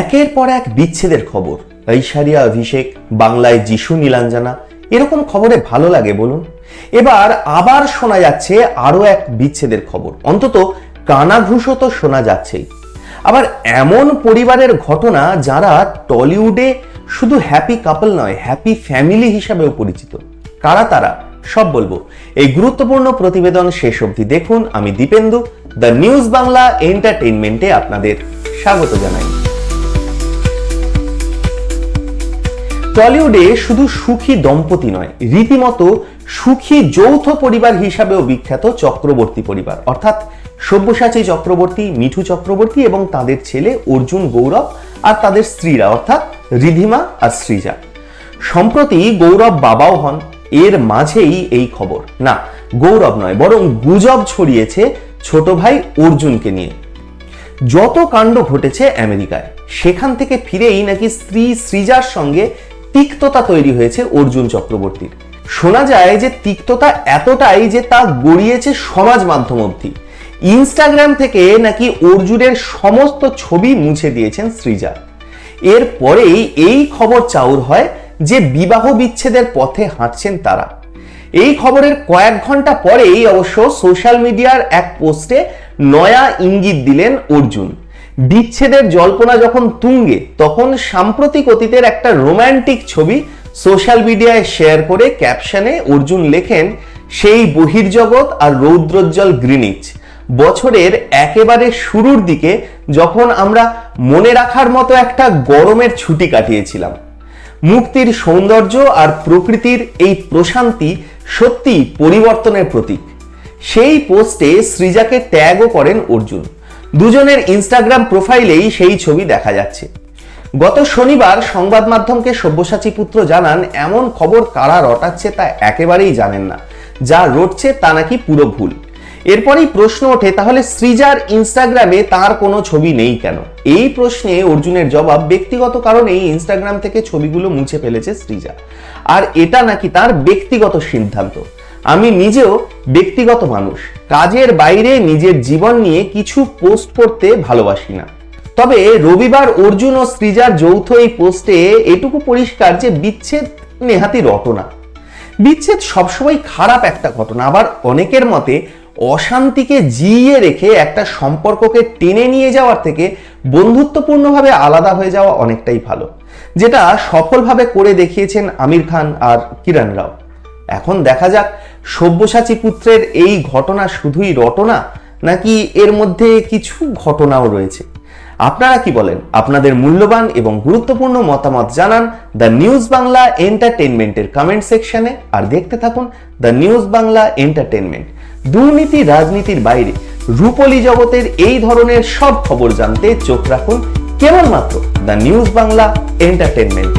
একের পর এক বিচ্ছেদের খবর। ঐশ্বরিয়া অভিষেক, বাংলায় যিশু নীলাঞ্জনা, এরকম খবরে ভালো লাগে বলুন। এবার আবার শোনা যাচ্ছে আরও এক বিচ্ছেদের খবর। অন্তত কানাঘুষো তো শোনা যাচ্ছেই। আবার এমন পরিবারের ঘটনা যারা টলিউডে শুধু হ্যাপি কাপল নয়, হ্যাপি ফ্যামিলি হিসাবেও পরিচিত। কারা তারা? সব বলব। এই গুরুত্বপূর্ণ প্রতিবেদন শেষ অবধি দেখুন। আমি দীপেন্দু, দ্য নিউজ বাংলা এন্টারটেইনমেন্টে আপনাদের স্বাগত জানাই। টলিউডে শুধু সুখী দম্পতি নয়, রীতিমতো সুখী যৌথ পরিবার হিসাবেও বিখ্যাত চক্রবর্তী পরিবার। অর্থাৎ সব্যসাচী চক্রবর্তী, মিঠু চক্রবর্তী এবং তাদের ছেলে অর্জুন গৌরব আর তাদের স্ত্রীরা, অর্থাৎ রিধিমা আর সৃজা। সম্প্রতি গৌরব বাবাও হন, এর মাঝেই এই খবর। না, গৌরব নয়, বরং গুজব ছড়িয়েছে ছোট ভাই অর্জুনকে নিয়ে। যত কাণ্ড ঘটেছে আমেরিকায়, সেখান থেকে ফিরেই নাকি স্ত্রী সৃজার সঙ্গে তিক্ততা তৈরি হয়েছে অর্জুন চক্রবর্তীর। শোনা যায় যে তিক্ততা এতটাই যে তা গড়িয়েছে সমাজ মাধ্যম অবধি। ইনস্টাগ্রাম থেকে নাকি অর্জুনের সমস্ত ছবি মুছে দিয়েছেন সৃজা। এরপরেই এই খবর চাউর হয় যে বিবাহ বিচ্ছেদের পথে হাঁটছেন তারা। এই খবরের কয়েক ঘণ্টা পরেই অবশ্য সোশ্যাল মিডিয়ার এক পোস্টে নয়া ইঙ্গিত দিলেন অর্জুন। বিচ্ছেদের জল্পনা যখন তুঙ্গে, তখন সাম্প্রতিক অতীতের একটা রোমান্টিক ছবি সোশ্যাল মিডিয়ায় শেয়ার করে ক্যাপশনে অর্জুন লেখেন, সেই বহির্জগৎ আর রৌদ্রোজ্জ্বল গ্রিনিচ। বছরের একেবারে শুরুর দিকে যখন আমরা মনে রাখার মতো একটা গরমের ছুটি কাটিয়েছিলাম, মুক্তির সৌন্দর্য আর প্রকৃতির এই প্রশান্তি সত্যি পরিবর্তনের প্রতীক। সেই পোস্টে সৃজাকে ট্যাগও করেন অর্জুন। দুজনের ইনস্টাগ্রাম প্রোফাইলেই সেই ছবি দেখা যাচ্ছে। গত শনিবার সংবাদ মাধ্যমকে সব্যসাচী পুত্র জানান, এমন খবর কারা রটাচ্ছে তা একেবারেই জানেন না। যা রটছে তা নাকি পুরো ভুল। এরপরেই প্রশ্ন ওঠে, তাহলে সৃজার ইনস্টাগ্রামে তার কোনো ছবি নেই কেন? এই প্রশ্নে অর্জুনের জবাব, ব্যক্তিগত কারণেই ইনস্টাগ্রাম থেকে ছবিগুলো মুছে ফেলেছে সৃজা। আর এটা নাকি তার ব্যক্তিগত সিদ্ধান্ত। আমি নিজেও ব্যক্তিগত মানুষ। কাজের বাইরে নিজের জীবন নিয়ে কিছু পোস্ট করতে ভালোবাসি না। তবে রবিবার অর্জুন ও সৃজার যৌথ এই পোস্টে এটুকু পরিষ্কার যে বিচ্ছেদ নেহাতি রটনা। বিচ্ছেদ সবসময় খারাপ একটা ঘটনা, আবার অনেকের মতে অশান্তিকে জিইয়ে রেখে একটা সম্পর্ককে টেনে নিয়ে যাওয়ার থেকে বন্ধুত্বপূর্ণভাবে আলাদা হয়ে যাওয়া অনেকটাই ভালো, যেটা সফলভাবে করে দেখিয়েছেন আমির খান আর কিরণ রাও। এখন দেখা যাক, সব্যসাচী পুত্রের এই ঘটনা শুধুই রটনা, নাকি এর মধ্যে কিছু ঘটনাও রয়েছে? আপনারা কি বলেন? আপনাদের মূল্যবান এবং গুরুত্বপূর্ণ মতামত জানান দ্য নিউজ বাংলা এন্টারটেনমেন্টের কমেন্ট সেকশনে, আর দেখতে থাকুন দ্য নিউজ বাংলা এন্টারটেনমেন্ট দুর্নীতি রাজনীতির বাইরে, রূপলী জগতের এই ধরনের সব খবর জানতে চোখ রাখুন কেবলমাত্র দ্য নিউজ বাংলা এন্টারটেনমেন্ট